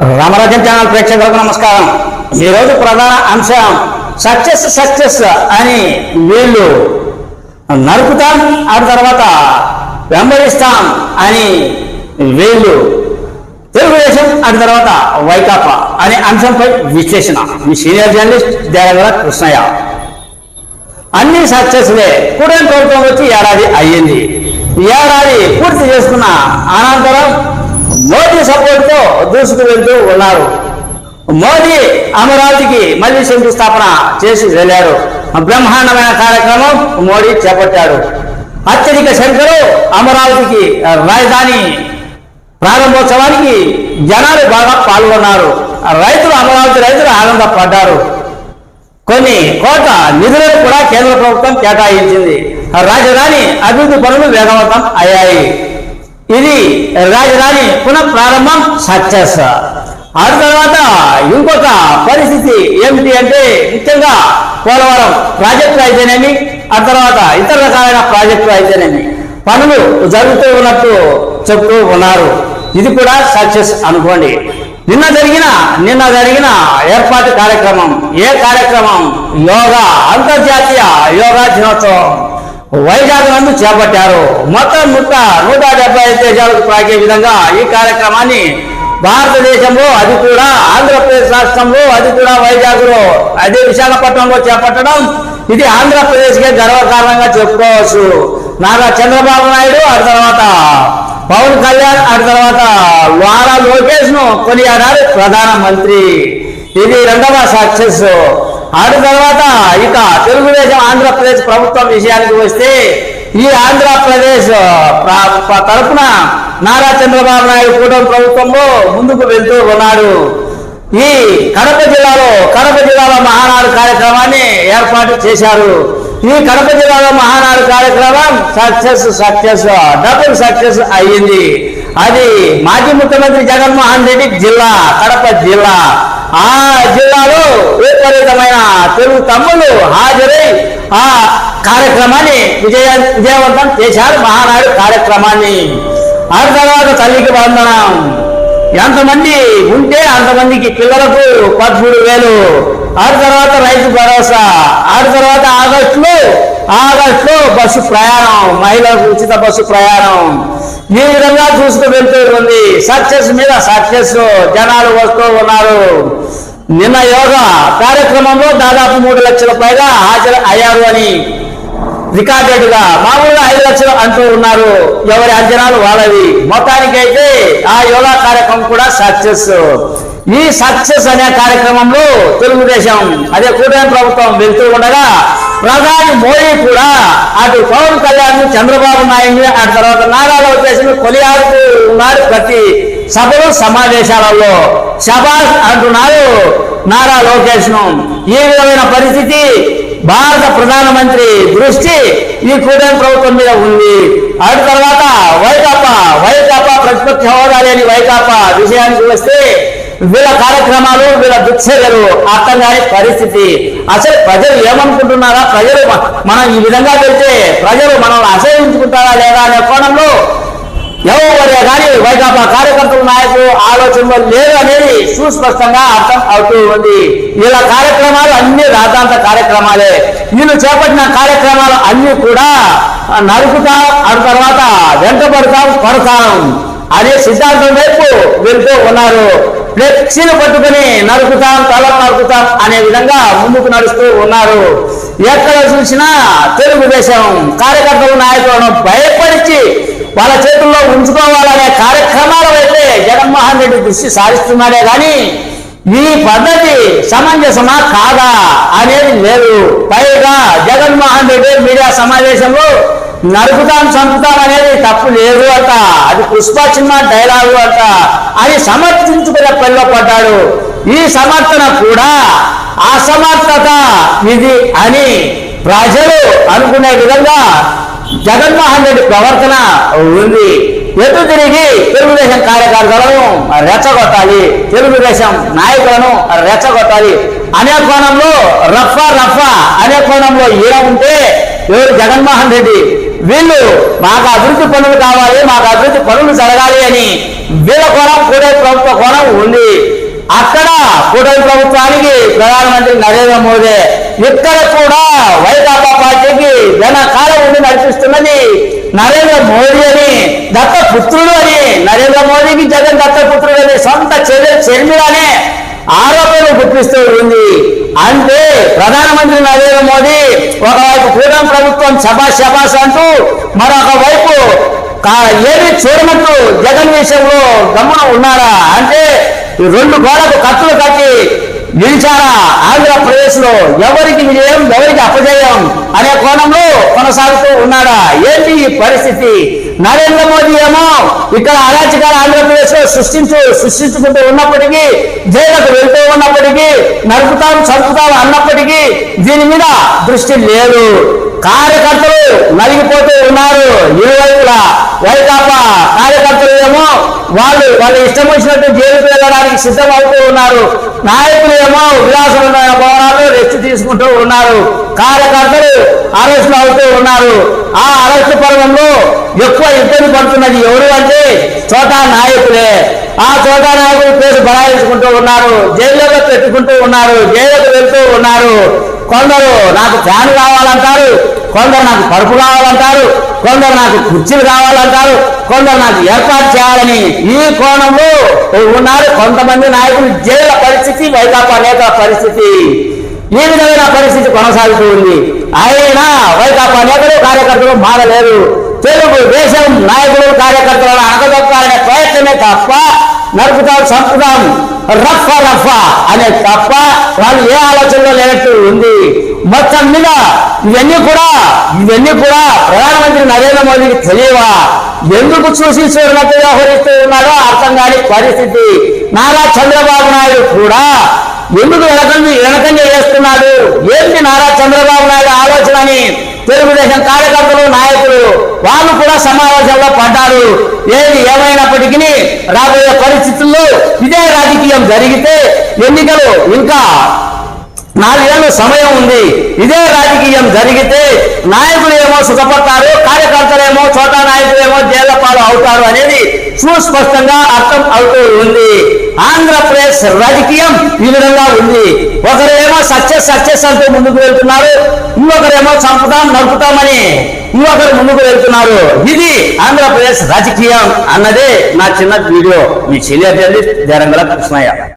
Ramarajan channel ప్రేక్షకులకు నమస్కారం. ఈరోజు ప్రధాన అంశం సక్సెస్ సక్సెస్ అని వీళ్ళు నరుకుతాం ఆ తర్వాత వెంబడిస్తాం అని వీళ్ళు తెలుగుదేశం ఆ తర్వాత వైకాపా అనే అంశంపై విశ్లేషణ. మీ సీనియర్ జర్నలిస్ట్ దేవగల కృష్ణయ్య. అన్ని సక్సెస్లే కూటమి ప్రభుత్వం వచ్చి ఏడాది అయ్యింది. ఏడాది పూర్తి చేసుకున్న అనంతరం మోదీ సపోర్ట్తో దూసుకు వెళ్తూ ఉన్నారు. మోదీ అమరావతికి మళ్ళీ శంకుస్థాపన చేసి వెళ్ళారు. బ్రహ్మాండమైన కార్యక్రమం మోడీ చేపట్టాడు. అత్యధిక సంఖ్యలో అమరావతికి రాజధాని ప్రారంభోత్సవానికి జనాలు బాగా పాల్గొన్నారు. రైతులు అమరావతి రైతులు ఆనందపడ్డారు. కొన్ని కోట్ల నిధులను కూడా కేంద్ర ప్రభుత్వం కేటాయించింది. రాజధాని అభివృద్ధి పనులు వేగవంతం అయ్యాయి. ఇది రాజధాని పునః ప్రారంభం సక్సెస్ ఆ తర్వాత ఇంకొక పరిస్థితి ఏమిటి అంటే ముఖ్యంగా పోలవరం ప్రాజెక్టులు అయితేనేమి ఆ తర్వాత ఇతర రకాలైన ప్రాజెక్టులు అయితేనేమి. పనులు జరుగుతూ ఉన్నట్టు చెప్తూ ఉన్నారు. ఇది కూడా సక్సెస్ అనుకోండి. నిన్న జరిగిన నిన్న జరిగిన ఏర్పాటు కార్యక్రమం ఏ కార్యక్రమం? యోగా అంతర్జాతీయ యోగా దినోత్సవం. వైజాగ్ నందు చేపట్టారు. మొత్తం నూట నూట డెబ్బై ఐదు దేశాలకు పాకే విధంగా ఈ కార్యక్రమాన్ని భారతదేశంలో అది కూడా ఆంధ్రప్రదేశ్ రాష్ట్రంలో అది కూడా వైజాగ్లో అదే విశాఖపట్నంలో చేపట్టడం ఇది ఆంధ్రప్రదేశ్కే గర్వకారణంగా చెప్పుకోవచ్చు. నారా చంద్రబాబు నాయుడు ఆ తర్వాత పవన్ కళ్యాణ్ ఆ తర్వాత వారా లోకేష్ను కొనియాడారు ప్రధానమంత్రి. ఇది రెండవ సక్సెస్. ఆడిన తర్వాత ఇక తెలుగుదేశం ఆంధ్రప్రదేశ్ ప్రభుత్వం విషయానికి వస్తే ఈ ఆంధ్రప్రదేశ్ తరఫున తరపున నారా చంద్రబాబు నాయుడు కూటమి ప్రభుత్వంలో ముందుకు వెళ్తూ ఉన్నాడు. ఈ కడప జిల్లాలో కడప జిల్లాలో మహానాడు కార్యక్రమాన్ని ఏర్పాటు చేశారు. ఈ కడప జిల్లాలో మహానాడు కార్యక్రమం సక్సెస్ సక్సెస్ డబుల్ సక్సెస్ అయ్యింది. అది మాజీ ముఖ్యమంత్రి జగన్మోహన్ రెడ్డి జిల్లా కడప జిల్లా. ఆ జిల్లాలో విపరీతమైన తెలుగు తమ్ముళ్ళు హాజరై ఆ కార్యక్రమాన్ని విజయ విజయవంతం చేశారు మహానాడు కార్యక్రమాన్ని. ఆ తర్వాత తల్లికి వందనం. ఎంతమంది ఉంటే అంతమందికి పిల్లలకు పదమూడు వేలు. ఆ తర్వాత రైతు భరోసా. ఆ తర్వాత ఆగస్టులో ఆగస్టులో బస్సు ప్రయాణం మహిళలకు ఉచిత బస్సు ప్రయాణం. ఈ విధంగా చూసుకుని వెళ్తూ ఉంది. సక్సెస్ మీద సక్సెస్ జనాలు వస్తూ ఉన్నారు. నిన్న యోగా కార్యక్రమంలో దాదాపు మూడు లక్షల పైగా హాజరు అయ్యారు అని రికార్డెడ్గా మామూలుగా ఐదు లక్షలు అంటూ ఉన్నారు. ఎవరి అంచనాలు వాళ్ళవి. మొత్తానికైతే ఆ యోగా కార్యక్రమం కూడా సక్సెస్. ఈ సక్సెస్ అనే కార్యక్రమంలో తెలుగుదేశం అదే కూటమి ప్రభుత్వం వెళ్తూ ఉండగా ప్రధాని మోడీ కూడా అటు పవన్ కళ్యాణ్ చంద్రబాబు నాయుడు ఆ తర్వాత నారా వచ్చేసి కొలియాడుతూ ఉన్నారు. ప్రతి సభలు సమావేశాలలో శబాష్ అంటున్నారు నారా లోకేష్ను ఈ విధమైన పరిస్థితి భారత ప్రధానమంత్రి దృష్టి ఈ కూటమి ప్రభుత్వం మీద ఉంది. ఆ తర్వాత వైకాపా వైకాపా ప్రతిపక్ష హోదా లేని వైకాపా విషయానికి వస్తే వీళ్ళ కార్యక్రమాలు వీళ్ళ దుశ్చర్యలు అర్థం కాని పరిస్థితి. అసలు ప్రజలు ఏమనుకుంటున్నారా? ప్రజలు మనం ఈ విధంగా వెళ్తే ప్రజలు మనల్ని అసహించుకుంటారా లేదా అనే కోణంలో ఎవరే కానీ వైకాపా కార్యకర్తల నాయకులు ఆలోచనలో లేదు అనేది సుస్పష్టంగా అర్థం అవుతూ ఉంది. వీళ్ళ కార్యక్రమాలు అన్ని రాజాంత కార్యక్రమాలే. వీళ్ళు చేపట్టిన కార్యక్రమాలు అన్ని కూడా నరుకుతాం ఆ తర్వాత వెంటబడతాం కొడతాం అనే సిద్ధాంతం వైపు వెళ్తూ ఉన్నారు. ఫ్లెక్సీలు పట్టుకుని నరుకుతాం తల నరుకుతాం అనే విధంగా ముందుకు నడుస్తూ ఉన్నారు. ఎక్కడ చూసినా తెలుగుదేశం కార్యకర్తలు నాయకులను భయపరిచి వాళ్ళ చేతుల్లో ఉంచుకోవాలనే కార్యక్రమాల వైపే జగన్మోహన్ రెడ్డి దృష్టి సారిస్తున్నాడే కానీ ఈ పద్ధతి సమంజసమా కాదా అనేది లేదు. పైగా జగన్మోహన్ రెడ్డి మీడియా సమావేశంలో నరుకుతాను చంపుతాను అనేది తప్పు లేదు అంట. అది పుష్ప చిన్న డైలాగు అంట. అని సమర్థించుకునే పనిలో పడ్డాడు. ఈ సమర్థన కూడా అసమర్థత ఇది అని ప్రజలు అనుకునే విధంగా జగన్మోహన్ రెడ్డి ప్రవర్తన ఉంది. ఎటు తిరిగి తెలుగుదేశం కార్యకర్తలను రెచ్చగొట్టాలి తెలుగుదేశం నాయకులను రెచ్చగొట్టాలి అనే కోణంలో రఫా రఫా అనే కోణంలో ఈడ ఉంటే ఎవరు జగన్మోహన్ రెడ్డి? వీళ్ళు మాకు అభివృద్ధి పనులు కావాలి మాకు అభివృద్ధి పనులు జరగాలి అని వీళ్ళ కోణం కూడా ప్రభుత్వ కోణం ఉంది. అక్కడ కూటమి ప్రభుత్వానికి ప్రధానమంత్రి నరేంద్ర మోదీ ఇక్కడ కూడా వైకాపా పార్టీకి వెనకాల ఉండి నడిపిస్తున్నది నరేంద్ర మోదీ అని దత్తపుత్రుడు అని నరేంద్ర మోదీకి జగన్ దత్తపుత్రుడు అని సొంత చెల్లె చెల్మిలానే ఆరోపణలు గుర్తిస్తూ ఉంది. అంటే ప్రధానమంత్రి నరేంద్ర మోదీ ఒకవైపు కూటమి ప్రభుత్వం శబాష్ శబాష్ అంటూ మరొక వైపు ఏమి చూడనట్టు జగన్ విషయంలో గమనం ఉన్నారా అంటే ఈ రెండు గోడకు కత్తులు కట్టి నిలిచారా? ఆంధ్రప్రదేశ్లో ఎవరికి విజయం ఎవరికి అపజయం అనే కోణంలో కొనసాగుతూ ఉన్నాడా? ఏంటి ఈ పరిస్థితి? నరేంద్ర మోదీ ఏమో ఇక్కడ అరాచకాలు ఆంధ్రప్రదేశ్లో సృష్టించు సృష్టించుకుంటూ ఉన్నప్పటికీ జైలకు వెళ్తూ ఉన్నప్పటికీ నరుకుతాం చంపుతాం అన్నప్పటికీ దీని మీద దృష్టి లేదు. కార్యకర్తలు నలిగిపోతూ ఉన్నారు. ఇరువైపులా వైకాపా కార్యకర్తలు ఏమో వాళ్ళు వాళ్ళ ఇష్టం వచ్చినట్టు జైలుకు వెళ్ళడానికి సిద్ధం అవుతూ ఉన్నారు. నాయకులు ఏమో విలాసమైన భవనాలు రెస్ట్ తీసుకుంటూ ఉన్నారు. కార్యకర్తలు అరెస్టులు అవుతూ ఉన్నారు. ఆ అరెస్టు పర్వంలో ఎక్కువ ఇబ్బంది పడుతున్నది ఎవరు అంటే చోటా నాయకులే. ఆ చోటా నాయకులు పేరు బలాయించుకుంటూ ఉన్నారు. జైల్లో పెట్టుకుంటూ ఉన్నారు. జైలుకు వెళ్తూ ఉన్నారు. కొందరు నాకు ఫ్యాన్ కావాలంటారు. కొందరు నాకు పరుపు కావాలంటారు కొందరు నాకు కుర్చీలు కావాలంటారు కొందరు నాకు ఏర్పాటు చేయాలని ఈ కోణంలో ఉన్నారు కొంతమంది నాయకులు. జైల పరిస్థితి వైకాపా నేతల పరిస్థితి ఈ విధమైన పరిస్థితి కొనసాగుతూ ఉంది. అయినా వైకాపా నేతలు కార్యకర్తలు మారలేరు తెలుగు దేశం నాయకులు కార్యకర్తలను అణగదొక్కాలనే ప్రయత్నమే తప్ప నరుపుతాం చంపుతాం రఫా రఫా అనే తప్ప వాళ్ళు ఏ ఆలోచనలో లేనట్టు ఉంది. మొత్తం మీద ఇవన్నీ కూడా ఇవన్నీ కూడా ప్రధానమంత్రి నరేంద్ర మోదీకి తెలియవా? ఎందుకు చూసి చూడనట్టు వ్యవహరిస్తూ ఉన్నారో అర్థం కాని పరిస్థితి. నారా చంద్రబాబు నాయుడు కూడా ఎందుకు వెనకండి వెనకంగా చేస్తున్నాడు ఏంటి నారా చంద్రబాబు నాయుడు ఆలోచన అని? తెలుగుదేశం కార్యకర్తలు నాయకులు వాళ్ళు కూడా సమావేశంలో పడ్డారు. ఏది ఏమైనప్పటికీ రాబోయే పరిస్థితుల్లో ఇదే రాజకీయం జరిగితే ఎన్నికలు ఇంకా నాలుగేళ్ళు సమయం ఉంది. ఇదే రాజకీయం జరిగితే నాయకులు ఏమో సుఖపడతారు కార్యకర్తలేమో చోటా నాయకులేమో జైళ్ళ పాలు అవుతారు అనేది సుస్పష్టంగా అర్థం అవుతూ ఉంది. ఆంధ్రప్రదేశ్ రాజకీయం ఈ విధంగా ఉంది. ఒకరేమో సక్సెస్ సక్సెస్ అంటూ ముందుకు వెళ్తున్నారు ఇంకొకరేమో చంపుతాం నడుపుతామని ఇంకొకరు ముందుకు వెళ్తున్నారు. ఇది ఆంధ్రప్రదేశ్ రాజకీయం అన్నదే నా చిన్న వీడియో. మీ చెల్లి జరంగల కృష్ణయ్య.